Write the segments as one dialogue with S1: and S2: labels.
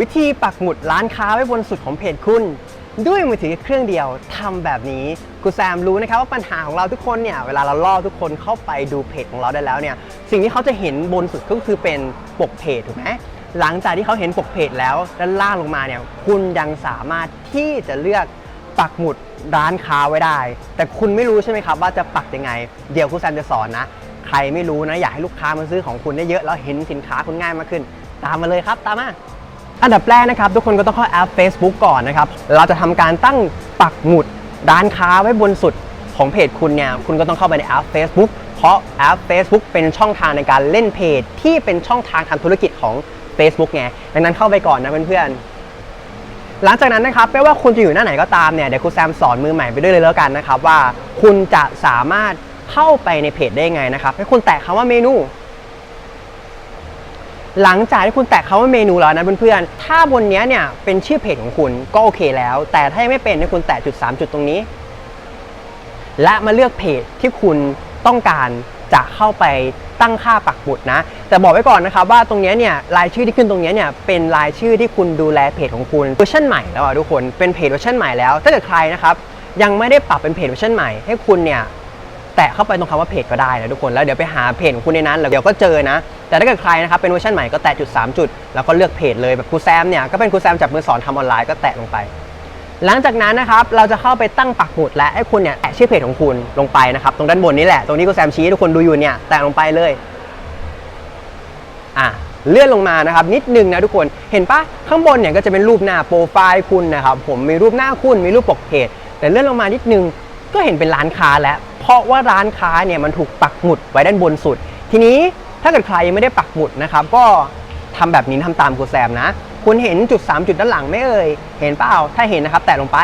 S1: วิธีปักหมุดร้านค้าไว้บนสุดของเพจคุณ ด้วยมือถือเครื่องเดียวทำแบบนี้ครูแซมรู้นะครับว่าปัญหาของเราทุกคนเนี่ยเวลาเราล่อทุกคนเข้าไปดูเพจของเราได้แล้วเนี่ยสิ่งที่เขาจะเห็นบนสุดก็คือเป็นปกเพจถูกไหมหลังจากที่เขาเห็นปกเพจแล้วด้านล่างลงมาเนี่ยคุณยังสามารถที่จะเลือกปักหมุดร้านค้าไว้ได้ แต่คุณไม่รู้ใช่ไหมครับว่าจะปักยังไง เดี๋ยวครูแซมจะสอนนะ ใครไม่รู้นะอยากให้ลูกค้ามาซื้อของคุณได้เยอะแล้วเห็นสินค้าคุณง่ายมากขึ้น ตามมาเลยครับตามมา อันดับแรกนะครับ ทุกคนก็ต้องเข้าแอป Facebook ก่อนนะครับ เราจะทำการตั้งปักหมุดร้านค้าไว้บนสุดของเพจคุณเนี่ย คุณก็ต้องเข้าไปในแอป Facebook เพราะแอป Facebook เป็นช่องทางในการเล่นเพจ ที่เป็นช่องทางทำธุรกิจของ Facebook ไง ดังนั้นเข้าไปก่อนนะเพื่อนๆ หลังจากนั้นนะครับไม่ว่าคุณจะอยู่หน้าไหนก็ตามเนี่ย เดี๋ยวครูแซมสอนมือใหม่ไปด้วยเลยแล้วกันนะครับว่าคุณจะสามารถเข้าไปในเพจได้ไงนะครับ ให้คุณแตะคำว่าเมนู หลังจากที่คุณแตะคำว่าเมนูแล้วนะเพื่อนๆ ถ้าบนนี้เนี่ยเป็นชื่อเพจของคุณก็โอเคแล้ว แต่ถ้ายังไม่เป็นให้คุณแตะจุด 3 จุดตรงนี้ และมาเลือกเพจที่คุณต้องการจะเข้าไปตั้งค่าปักหมุดนะ แต่บอกไว้ก่อนนะครับว่าตรงนี้เนี่ยรายชื่อที่ขึ้นตรงนี้เนี่ยเป็นรายชื่อที่คุณดูแลเพจของคุณเวอร์ชันใหม่แล้วอะทุกคนเป็นเพจเวอร์ชันใหม่แล้วถ้าเกิดใครนะครับยังไม่ได้ปรับเป็นเพจเวอร์ชันใหม่ให้คุณเนี่ย แตะเข้าไปตรงคำว่าเพจก็ได้นะทุกคนแล้วเดี๋ยวไปหาเพจของคุณในนั้นแล้วเดี๋ยวก็เจอนะ แต่ถ้าเกิดใครนะครับเป็นเวอร์ชันใหม่ก็แตะจุด3จุดแล้วก็เลือกเพจเลยแบบครูแซมเนี่ยก็เป็นครูแซมจับมือสอนทำออนไลน์ก็แตะลงไป หลังจากนั้นนะครับเราจะเข้าไปตั้งปักหมุดและให้คุณเนี่ยแตะชื่อเพจของคุณลงไปนะครับตรงด้านบนนี้แหละตรงนี้ครูแซมชี้ให้ทุกคนดูอยู่เนี่ยแตะลงไปเลยอะเลื่อนลงมานะครับนิดนึงนะทุกคนเห็นปะข้างบนเนี่ยก็จะเป็นรูปหน้าโปรไฟล์คุณนะครับผมมีรูปหน้าคุณมีรูปปกเพจแต่เลื่อนลงมานิดนึง ก็เห็นเป็นร้านค้าแล้ว เพราะว่าร้านค้าเนี่ยมันถูกปักหมุดไว้ด้านบนสุด ทีนี้ถ้าเกิดใครยังไม่ได้ปักหมุดนะครับก็ทำแบบนี้ทำตามครูแซมนะ คุณเห็นจุด 3 จุดด้านหลังไหม่เอ่ย เห็นเปล่า ถ้าเห็นนะครับ แตะลงไป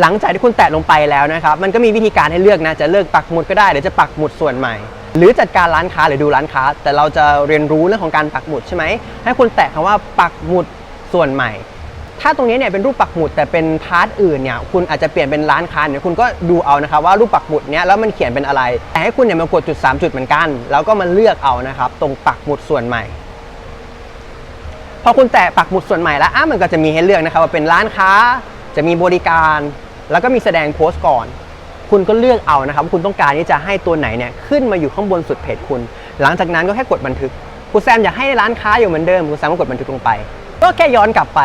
S1: หลังจากที่คุณแตะลงไปแล้วนะครับ มันก็มีวิธีการให้เลือกนะ จะเลือกปักหมุดก็ได้หรือจะปักหมุดส่วนใหม่ หรือจัดการร้านค้าหรือดูร้านค้า แต่เราจะเรียนรู้เรื่องของการปักหมุดใช่ไหม ให้คุณแตะคำว่าปักหมุดส่วนใหม่ ถ้าตรงนี้เนี่ยเป็นรูปปักหมุดแต่เป็นพาร์ทอื่นเนี่ยคุณอาจจะเปลี่ยนเป็นร้านค้าเนี่ยคุณก็ดูเอานะครับว่ารูปปักหมุดเนี้ยแล้วมันเขียนเป็นอะไร แต่ให้คุณเนี่ยมากดจุด 3 จุดเหมือนกัน แล้วก็มาเลือกเอานะครับ ตรงปักหมุดส่วนใหม่ พอคุณแตะปักหมุดส่วนใหม่แล้วอะมันก็จะมีให้เลือกนะครับว่าเป็นร้านค้าจะมีบริการ แล้วก็มีแสดงโพสต์ก่อนคุณก็เลือกเอานะครับว่าคุณต้องการที่จะให้ตัวไหนเนี่ยขึ้นมาอยู่ข้างบนสุดเพจคุณ หลังจากนั้นก็แค่กดบันทึก คุณแซมอยากให้ร้านค้าอยู่เหมือนเดิมคุณแซมก็กดบันทึกลงไป ก็แค่ย้อนกลับไป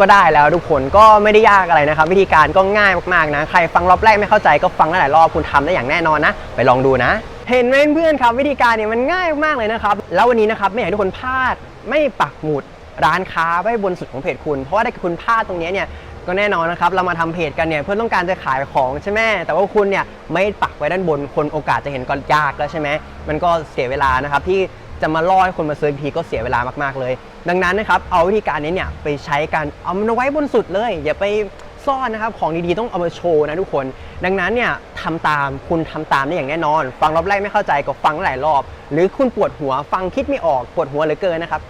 S1: ก็ได้แล้วทุกคนก็ไม่ได้ยากอะไรนะครับ วิธีการก็ง่ายมากๆนะ ใครฟังรอบแรกไม่เข้าใจก็ฟังหลายรอบคุณทำได้อย่างแน่นอนนะ ไปลองดูนะ เห็นไหมเพื่อนครับ วิธีการเนี่ยมันง่ายมากเลยนะครับ แล้ววันนี้นะครับไม่อยากให้ทุกคนพลาดไม่ปักหมุดร้านค้าไว้บนสุดของเพจคุณ เพราะว่าถ้าคุณพลาดตรงนี้เนี่ยก็แน่นอนนะครับ เรามาทำเพจกันเนี่ยเพื่อต้องการจะขายของใช่ไหมแต่ว่าคุณเนี่ยไม่ปักไว้ด้านบนคนโอกาสจะเห็นก็ยากแล้วใช่ไหมมันก็เสียเวลานะครับที่ จะมาล่อให้คนมาซื้ออีกทีก็เสียเวลามากๆเลย ดังนั้นนะครับเอาวิธีการนี้เนี่ยไปใช้กันเอามันไว้บนสุดเลย อย่าไปซ่อนนะครับของดีๆต้องเอามาโชว์นะทุกคน ดังนั้นเนี่ยทำตามคุณทำตามได้อย่างแน่นอน ฟังรอบแรกไม่เข้าใจก็ฟังหลายรอบ หรือคุณปวดหัวฟังคิดไม่ออกปวดหัวเหลือเกินนะครับ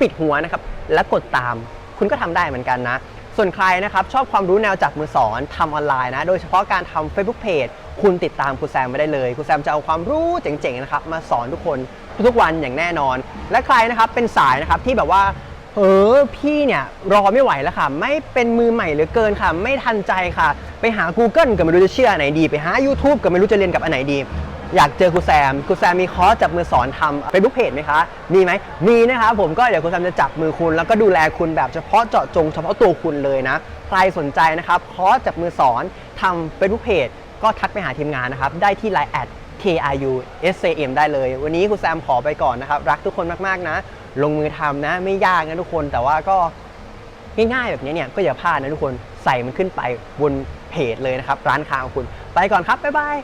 S1: ปิดหัวนะครับแล้วกดตาม คุณก็ทำได้เหมือนกันนะ ส่วนใครนะครับชอบความรู้แนวจับมือสอนทำออนไลน์นะ โดยเฉพาะการทำ Facebook Page คุณติดตามครูแซมไม่ได้เลยครูแซมจะเอาความรู้เจ๋งๆนะครับมาสอนทุกคนทุกวันอย่างแน่นอน และใครนะครับเป็นสายนะครับที่แบบว่าเออพี่เนี่ยรอไม่ไหวแล้วค่ะ ไม่เป็นมือใหม่เหลือเกินค่ะ ไม่ทันใจค่ะ ไปหา Google ก็ไม่รู้จะเชื่ออันไหนดี ไปหา YouTube ก็ไม่รู้จะเรียนกับอันไหนดี อยากเจอครูแซมครูแซมมีคอร์สจับมือสอนทำ Facebook Page ไหมคะ มีไหมมีนะครับผมก็เดี๋ยวครูแซมจะจับมือคุณ แล้วก็ดูแลคุณแบบเฉพาะเจาะจงเฉพาะตัวคุณเลยนะ ใครสนใจนะครับคอร์สจับมือสอนทำ Facebook Page ก็ทักไปหาทีมงานนะครับได้ที่ Line แอด KRU SCM ได้เลย วันนี้ครูแซมขอไปก่อนนะครับ รักทุกคนมากๆนะ ลงมือทำนะ ไม่ยากนะทุกคนแต่ว่าก็ง่ายๆแบบนี้เนี่ยก็อย่าพลาดนะทุกคนใส่มันขึ้นไปบนเพจเลยนะครับ ร้านค้าของคุณ ไปก่อนครับ บ๊ายบาย